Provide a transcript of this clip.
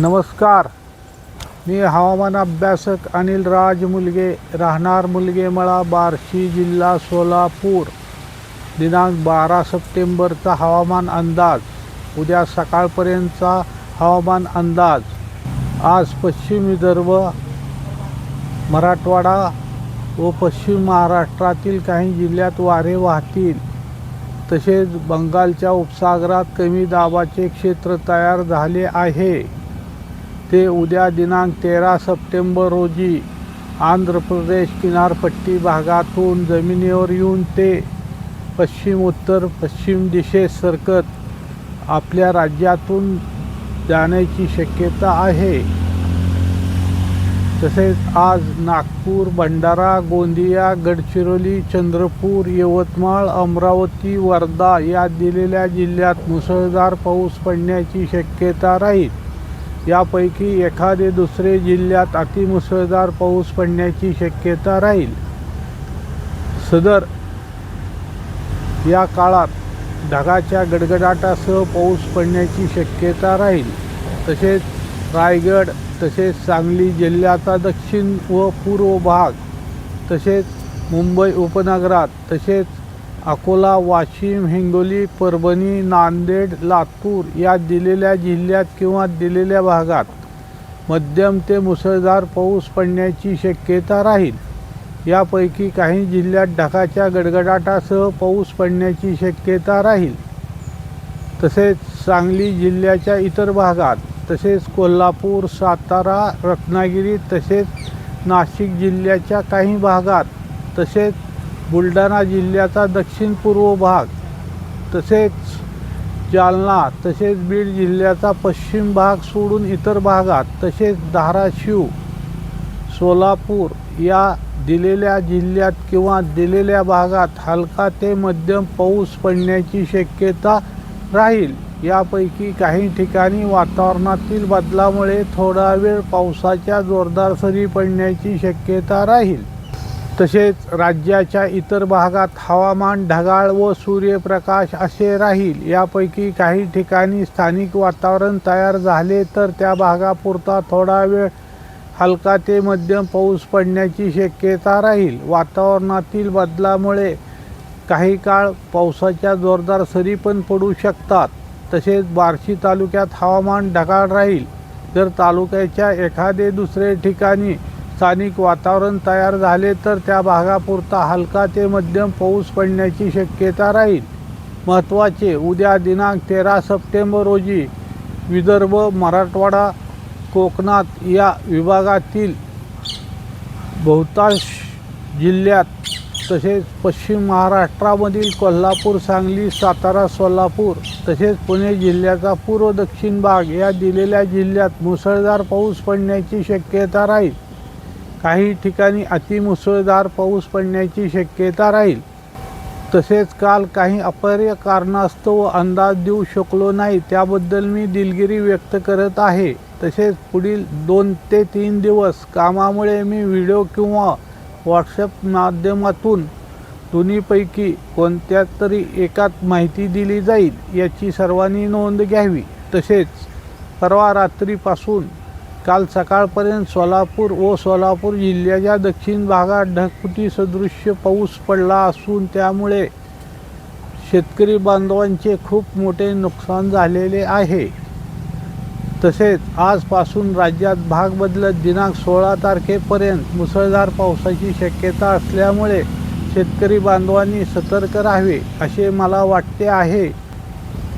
नमस्कार. मी हवामान अभ्यासक अनिल राज मुलगे राहणार मुलगेमळा बार्शी जिल्हा सोलापूर. दिनांक बारा सप्टेंबरचा हवामान अंदाज. उद्या सकाळपर्यंतचा हवामान अंदाज. आज पश्चिम विदर्भ मराठवाडा व पश्चिम महाराष्ट्रातील काही जिल्ह्यात वारे वाहतील. तसेच बंगालच्या उपसागरात कमी दाबाचे क्षेत्र तयार झाले आहे. ते उद्या दिनांक तेरा सप्टेंबर रोजी आंध्र प्रदेश किनारपट्टी भागातून जमिनीवर येऊन ते पश्चिम उत्तर पश्चिम दिशेत सरकत आपल्या राज्यातून जाण्याची शक्यता आहे. तसेच आज नागपूर भंडारा गोंदिया गडचिरोली चंद्रपूर यवतमाळ अमरावती वर्धा या दिलेल्या जिल्ह्यात मुसळधार पाऊस पडण्याची शक्यता राहील. यापैकी एखादे दुसरे जिल्ह्यात अतिमुसळधार पाऊस पडण्याची शक्यता राहील. सदर या काळात ढगाच्या गडगडाटासह पाऊस पडण्याची शक्यता राहील. तसेच रायगड तसेच सांगली जिल्ह्याचा दक्षिण व पूर्व भाग तसेच मुंबई उपनगरात तसेच अकोला वाशिम हिंगोली परभणी नांदेड लातूर या दिलेल्या जिल्ह्यात किंवा दिलेल्या भागात मध्यम ते मुसळधार पाऊस पडण्याची शक्यता राहील. यापैकी काही जिल्ह्यात ढगाच्या गडगडाटासह पाऊस पडण्याची शक्यता राहील. तसेच सांगली जिल्ह्याच्या इतर भागात तसेच कोल्हापूर सातारा रत्नागिरी तसेच नाशिक जिल्ह्याच्या काही भागात तसेच बुलढाणा जिल्ह्याचा दक्षिण पूर्व भाग तसेच जालना तसेच बीड जिल्ह्याचा पश्चिम भाग सोडून इतर भागात तसेच धाराशिव सोलापूर या दिलेल्या जिल्ह्यात किंवा दिलेल्या भागात हलका ते मध्यम पाऊस पडण्याची शक्यता राहील. यापैकी काही ठिकाणी वातावरणातील बदलामुळे थोडा वेळ पावसाच्या जोरदार सरी पडण्याची शक्यता राहील. तसेच राज्याच्या इतर भागात हवामान ढगाळ व सूर्यप्रकाश असे राहील यापैकी काही ठिकाणी स्थानिक वातावरण तयार झाले तर त्या भागापुरता थोडा वेळ हलका ते मध्यम पाऊस पडण्याची शक्यता राहील. वातावरणातील बदलामुळे काही काळ पावसाच्या जोरदार सरी पण पडू शकतात. तसेच बार्शी तालुक्यात हवामान ढगाळ राहील. जर तालुक्याच्या एखादे दुसरे ठिकाणी स्थानिक वातावरण तयार झाले तर त्या भागापुरता हलका ते मध्यम पाऊस पडण्याची शक्यता राहील. महत्त्वाचे उद्या दिनांक तेरा सप्टेंबर रोजी विदर्भ मराठवाडा कोकणात या विभागातील बहुतांश जिल्ह्यात तसेच पश्चिम महाराष्ट्रामधील कोल्हापूर सांगली सातारा सोलापूर तसेच पुणे जिल्ह्याचा पूर्व दक्षिण भाग या दिलेल्या जिल्ह्यात मुसळधार पाऊस पडण्याची शक्यता राहील. काही ठिकाणी अतिमुसळधार पाऊस पडण्याची शक्यता राहील. तसेच काल काही अपर्य कारणास्तव अंदाज देऊ शकलो नाही त्याबद्दल मी दिलगिरी व्यक्त करत आहे. तसेच पुढील दोन ते तीन दिवस कामामुळे मी व्हिडिओ किंवा व्हॉट्सअप माध्यमातून दोन्हीपैकी कोणत्या तरी एकात माहिती दिली जाईल याची सर्वांनी नोंद घ्यावी. तसेच परवा रात्रीपासून काल सकाळपर्यंत सोलापूर व सोलापूर जिल्ह्याच्या दक्षिण भागात ढगफुटी सदृश्य पाऊस पडला असून त्यामुळे शेतकरी बांधवांचे खूप मोठे नुकसान झालेले आहे. तसेच आजपासून राज्यात भाग बदलत दिनांक सोळा तारखेपर्यंत मुसळधार पावसाची शक्यता असल्यामुळे शेतकरी बांधवांनी सतर्क राहावे असे मला वाटते आहे.